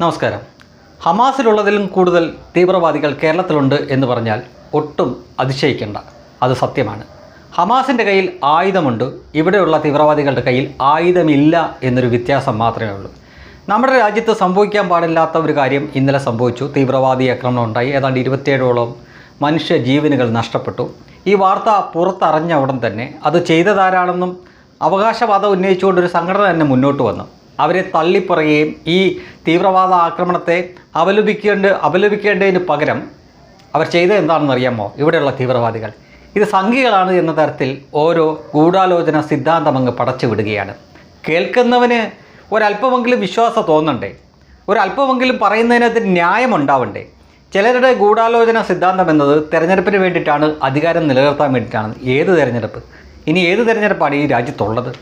നമസ്കാരം. ഹമാസിലുള്ളതിലും കൂടുതൽ തീവ്രവാദികൾ കേരളത്തിലുണ്ട് എന്ന് പറഞ്ഞാൽ ഒട്ടും അതിശയിക്കേണ്ട. അത് സത്യമാണ്. ഹമാസിന്റെ കയ്യിൽ ആയുധമുണ്ട്. ഇവിടെയുള്ള തീവ്രവാദികളുടെ കയ്യിൽ ആയുധമില്ല എന്നൊരു വ്യത്യാസം മാത്രമേ ഉള്ളൂ. നമ്മുടെ രാജ്യത്ത് സംഭവിക്കാൻ പാടില്ലാത്ത ഒരു കാര്യം ഇന്നലെ സംഭവിച്ചു. തീവ്രവാദി ആക്രമണം ഉണ്ടായി. ഏതാണ്ട് ഇരുപത്തിയേഴോളം മനുഷ്യ ജീവനുകൾ നഷ്ടപ്പെട്ടു. ഈ വാർത്ത പുറത്തറിഞ്ഞ ഉടൻ തന്നെ അത് ചെയ്തതാരാണെന്നും അവകാശവാദം ഉന്നയിച്ചുകൊണ്ടൊരു സംഘടന തന്നെ മുന്നോട്ട് വന്നു. അവരെ തള്ളിപ്പറയുകയും ഈ തീവ്രവാദ ആക്രമണത്തെ അപലപിക്കേണ്ട അപലപിക്കേണ്ടതിന് പകരം അവർ ചെയ്തത് എന്താണെന്ന് അറിയാമോ? ഇവിടെയുള്ള തീവ്രവാദികൾ. ഇത് സംഘികളാണ് എന്ന തരത്തിൽ ഓരോ ഗൂഢാലോചന സിദ്ധാന്തം അങ്ങ് പടച്ചു വിടുകയാണ്. കേൾക്കുന്നവന് ഒരല്പമെങ്കിലും വിശ്വാസം തോന്നണ്ടേ? ഒരല്പമെങ്കിലും പറയുന്നതിനകത്ത് ന്യായം ഉണ്ടാവണ്ടേ? ചിലരുടെ ഗൂഢാലോചന സിദ്ധാന്തം എന്നത് തെരഞ്ഞെടുപ്പിന് വേണ്ടിയിട്ടാണ് അധികാരം നിലനിർത്താൻ വേണ്ടിയിട്ടാണ് ഏത് തെരഞ്ഞെടുപ്പ്? ഇനി ഏത് തിരഞ്ഞെടുപ്പാണ് ഈ രാജ്യത്തുള്ളത്?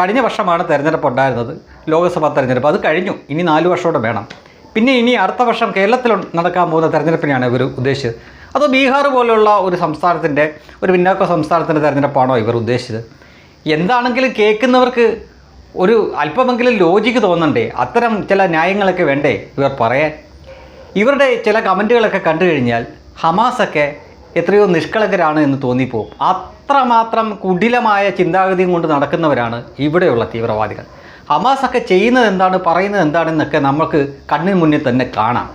കഴിഞ്ഞ വർഷമാണ് തിരഞ്ഞെടുപ്പ് ഉണ്ടായിരുന്നത്. ലോക്സഭാ തെരഞ്ഞെടുപ്പ്. അത് കഴിഞ്ഞു. ഇനി നാല് വർഷമോടെ വേണം. പിന്നെ ഇനി അടുത്ത വർഷം കേരളത്തിൽ നടക്കാൻ പോകുന്ന തെരഞ്ഞെടുപ്പിനെയാണ് ഇവർ ഉദ്ദേശിച്ചത്. അതോ ബീഹാർ പോലെയുള്ള ഒരു സംസ്ഥാനത്തിന്റെ ഒരു പിന്നാക്ക സംസ്ഥാനത്തിന്റെ തെരഞ്ഞെടുപ്പാണോ ഇവർ ഉദ്ദേശിച്ചത്? എന്താണെങ്കിലും കേൾക്കുന്നവർക്ക് ഒരു അല്പമെങ്കിലും ലോജിക്ക് തോന്നണ്ടേ? അത്തരം ചില ന്യായങ്ങളൊക്കെ വേണ്ടേ ഇവർ പറയാൻ? ഇവരുടെ ചില കമന്റുകളൊക്കെ കണ്ടു കഴിഞ്ഞാൽ ഹമാസൊക്കെ എത്രയോ നിഷ്കളങ്കരാണ് എന്ന് തോന്നിപ്പോവും അത്രമാത്രം കുടിലമായ ചിന്താഗതിയും കൊണ്ട് നടക്കുന്നവരാണ് ഇവിടെയുള്ള തീവ്രവാദികൾ. ഹമാസൊക്കെ ചെയ്യുന്നത് എന്താണ് പറയുന്നത് എന്താണെന്നൊക്കെ നമുക്ക് കണ്ണിന് മുന്നിൽ തന്നെ കാണാം.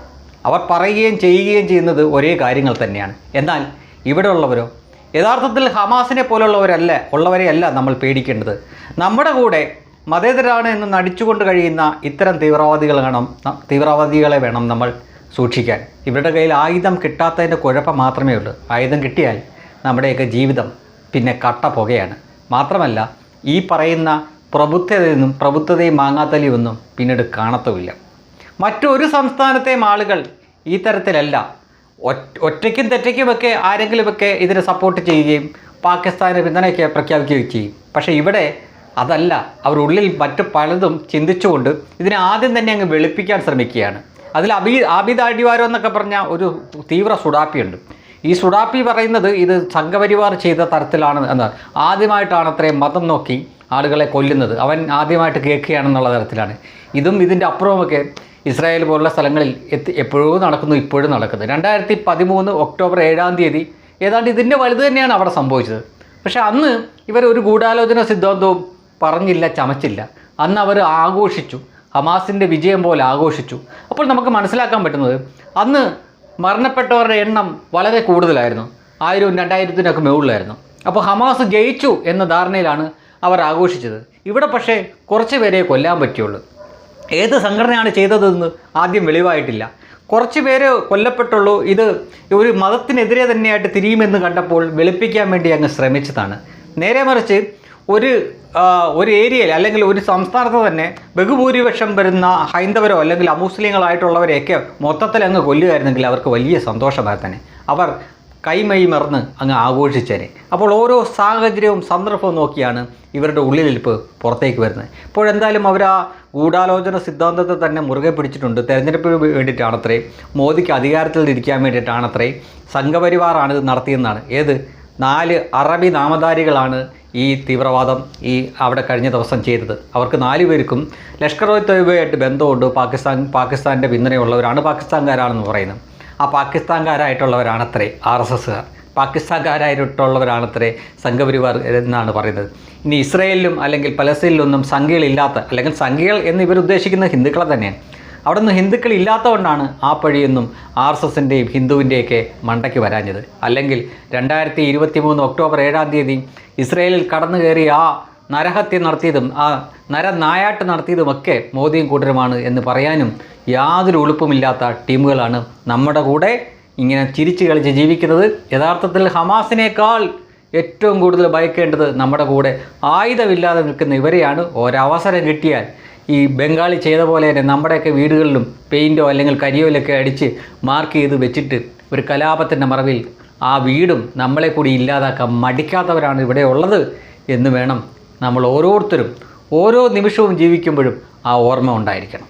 അവർ പറയുകയും ചെയ്യുകയും ചെയ്യുന്നത് ഒരേ കാര്യങ്ങൾ തന്നെയാണ്. എന്നാൽ ഇവിടെ ഉള്ളവരോ? യഥാർത്ഥത്തിൽ ഹമാസിനെ പോലുള്ളവരല്ല ഉള്ളവരെയല്ല നമ്മൾ പേടിക്കേണ്ടത്. നമ്മുടെ കൂടെ മതേതരാണ് എന്ന് നടിച്ചുകൊണ്ട് കഴിയുന്ന ഇത്തരം തീവ്രവാദികൾ വേണം തീവ്രവാദികളെ വേണം നമ്മൾ സൂക്ഷിക്കാൻ. ഇവരുടെ കയ്യിൽ ആയുധം കിട്ടാത്തതിന്റെ കുഴപ്പം മാത്രമേ ഉള്ളൂ. ആയുധം കിട്ടിയാൽ നമ്മുടെയൊക്കെ ജീവിതം പിന്നെ കട്ട പുകയാണ്. മാത്രമല്ല ഈ പറയുന്ന പ്രബുദ്ധതയൊന്നും പ്രബുദ്ധതയും മാങ്ങാത്തലിയൊന്നും പിന്നീട് കാണത്തുമില്ല. മറ്റൊരു സംസ്ഥാനത്തെയും ആളുകൾ ഈ തരത്തിലല്ല. ഒറ്റ- ഒറ്റയ്ക്കും തെറ്റയ്ക്കുമൊക്കെ ആരെങ്കിലുമൊക്കെ ഇതിനെ സപ്പോർട്ട് ചെയ്യുകയും പാകിസ്ഥാനെ പിന്തുണയ്ക്കുക പ്രഖ്യാപിക്കുകയും ചെയ്യും. പക്ഷേ ഇവിടെ അതല്ല. അവർ ഉള്ളിൽ മറ്റു പലതും ചിന്തിച്ചുകൊണ്ട് ഇതിനെ ആദ്യം തന്നെ അങ്ങ് വെളുപ്പിക്കാൻ ശ്രമിക്കുകയാണ്. അതിൽ അബി ആബിദ് അടിവാരോ എന്നൊക്കെ പറഞ്ഞ ഒരു തീവ്ര സുഡാപ്പിയുണ്ട്. ഈ സുഡാപ്പി പറയുന്നത് ഇത് സംഘപരിവാർ ചെയ്ത തരത്തിലാണ് എന്ന് ആദ്യമായിട്ടാണ് അത്രയും മതം നോക്കി ആളുകളെ കൊല്ലുന്നത്. അവൻ ആദ്യമായിട്ട് കേൾക്കുകയാണെന്നുള്ള തരത്തിലാണ്. ഇതും ഇതിന്റെ അപ്പുറവുമൊക്കെ ഇസ്രായേൽ പോലുള്ള സ്ഥലങ്ങളിൽ എത്തി എപ്പോഴോ നടക്കുന്നു ഇപ്പോഴും നടക്കുന്നു. രണ്ടായിരത്തി പതിമൂന്ന് ഒക്ടോബർ ഏഴാം തീയതി ഏതാണ്ട് ഇതിന്റെ വലുത് തന്നെയാണ് അവിടെ സംഭവിച്ചത്. പക്ഷേ അന്ന് ഇവർ ഒരു ഗൂഢാലോചന സിദ്ധാന്തവും പറഞ്ഞില്ല ചമച്ചില്ല. അന്ന് അവർ ആഘോഷിച്ചു. ഹമാസിന്റെ വിജയം പോലെ ആഘോഷിച്ചു. അപ്പോൾ നമുക്ക് മനസ്സിലാക്കാൻ പറ്റുന്നത് അന്ന് മരണപ്പെട്ടവരുടെ എണ്ണം വളരെ കൂടുതലായിരുന്നു. ആയിരവും രണ്ടായിരത്തിനൊക്കെ മുകളിലായിരുന്നു അപ്പോൾ ഹമാസ് ജയിച്ചു എന്ന ധാരണയിലാണ് അവർ ആഘോഷിച്ചത്. ഇവിടെ പക്ഷേ കുറച്ച് പേരെ കൊല്ലാൻ പറ്റുള്ളൂ. ഏത് സംഘടനയാണ് ചെയ്തതെന്ന് ആദ്യം വെളിവായിട്ടില്ല. കുറച്ച് പേര് കൊല്ലപ്പെട്ടുള്ളൂ. ഇത് ഒരു മതത്തിനെതിരെ തന്നെയായിട്ട് തിരിയുമെന്ന് കണ്ടപ്പോൾ വെളുപ്പിക്കാൻ വേണ്ടി അങ്ങ് ശ്രമിച്ചതാണ്. നേരെ മറിച്ച് ഒരു ഒരു ഏരിയയിൽ അല്ലെങ്കിൽ ഒരു സംസ്ഥാനത്ത് തന്നെ ബഹുഭൂരിപക്ഷം വരുന്ന ഹൈന്ദവരോ അല്ലെങ്കിൽ അമുസ്ലിങ്ങളായിട്ടുള്ളവരെയൊക്കെ മൊത്തത്തിൽ അങ്ങ് കൊല്ലുകയായിരുന്നെങ്കിൽ അവർക്ക് വലിയ സന്തോഷമായി തന്നെ. അവർ കൈമൈ മറന്ന് അങ്ങ് ആഘോഷിച്ചേനെ. അപ്പോൾ ഓരോ സാഹചര്യവും സന്ദർഭവും നോക്കിയാണ് ഇവരുടെ ഉള്ളിലിരിപ്പ് പുറത്തേക്ക് വരുന്നത്. ഇപ്പോഴെന്തായാലും അവർ ആ ഗൂഢാലോചന സിദ്ധാന്തത്തെ തന്നെ മുറുകെ പിടിച്ചിട്ടുണ്ട്. തെരഞ്ഞെടുപ്പിന് വേണ്ടിയിട്ടാണത്രേ മോദിക്ക് അധികാരത്തിൽ ഇരിക്കാൻ വേണ്ടിയിട്ടാണത്രേ സംഘപരിവാറാണ് ഇത് നടത്തിയെന്നാണ്. ഏത്? നാല് അറബി നാമധാരികളാണ് ഈ തീവ്രവാദം ഈ അവിടെ കഴിഞ്ഞ ദിവസം ചെയ്തത്. അവർക്ക് നാല് പേർക്കും ലഷ്കർ ഒ തൊയ്ബയായിട്ട് ബന്ധമുണ്ട്. പാകിസ്ഥാൻ പാകിസ്ഥാന്റെ പിന്തുണയുള്ളവരാണ് പാകിസ്ഥാൻകാരാണെന്ന് പറയുന്നത്. ആ പാകിസ്ഥാൻകാരായിട്ടുള്ളവരാണത്രേ ആർ എസ് എസ്സുകാർ. പാകിസ്ഥാൻകാരായിട്ടുള്ളവരാണത്രേ സംഘപരിവാർ എന്നാണ് പറയുന്നത്. ഇനി ഇസ്രയേലിലും അല്ലെങ്കിൽ പലസ്തീനിലൊന്നും സംഖ്യകളില്ലാത്ത അല്ലെങ്കിൽ സംഖ്യകൾ എന്ന് ഇവർ ഉദ്ദേശിക്കുന്ന ഹിന്ദുക്കളെ തന്നെയാണ്. അവിടെ നിന്ന് ഹിന്ദുക്കൾ ഇല്ലാത്തതുകൊണ്ടാണ് ആ പഴിയൊന്നും ആർ എസ് എസിന്റെയും ഹിന്ദുവിന്റെയൊക്കെ മണ്ടയ്ക്ക് വരാഞ്ഞത്. അല്ലെങ്കിൽ രണ്ടായിരത്തി ഇരുപത്തി മൂന്ന് ഒക്ടോബർ ഏഴാം തീയതി ഇസ്രയേലിൽ കടന്നു കയറി ആ നരഹത്യ നടത്തിയതും ആ നരനായാട്ട് നടത്തിയതുമൊക്കെ മോദിയും കൂട്ടരുമാണ് എന്ന് പറയാനും യാതൊരു ഉളുപ്പുമില്ലാത്ത ടീമുകളാണ് നമ്മുടെ കൂടെ ഇങ്ങനെ ചിരിച്ച് കളിച്ച് ജീവിക്കുന്നത്. യഥാർത്ഥത്തിൽ ഹമാസിനേക്കാൾ ഏറ്റവും കൂടുതൽ ഭയക്കേണ്ടത് നമ്മുടെ കൂടെ ആയുധമില്ലാതെ നിൽക്കുന്ന ഇവരെയാണ്. ഒരവസരം കിട്ടിയാൽ ഈ ബംഗാളി ചെയ്ത പോലെ തന്നെ നമ്മുടെയൊക്കെ വീടുകളിലും പെയിന്റോ അല്ലെങ്കിൽ കരിയോലൊക്കെ അടിച്ച് മാർക്ക് ചെയ്ത് വെച്ചിട്ട് ഒരു കലാപത്തിന്റെ മറവിൽ ആ വീടും നമ്മളെ കൂടി ഇല്ലാതാക്കാൻ മടിക്കാത്തവരാണ് ഇവിടെ ഉള്ളത് എന്ന് വേണം നമ്മൾ ഓരോരുത്തരും ഓരോ നിമിഷവും ജീവിക്കുമ്പോഴും ആ ഓർമ്മ ഉണ്ടായിരിക്കണം.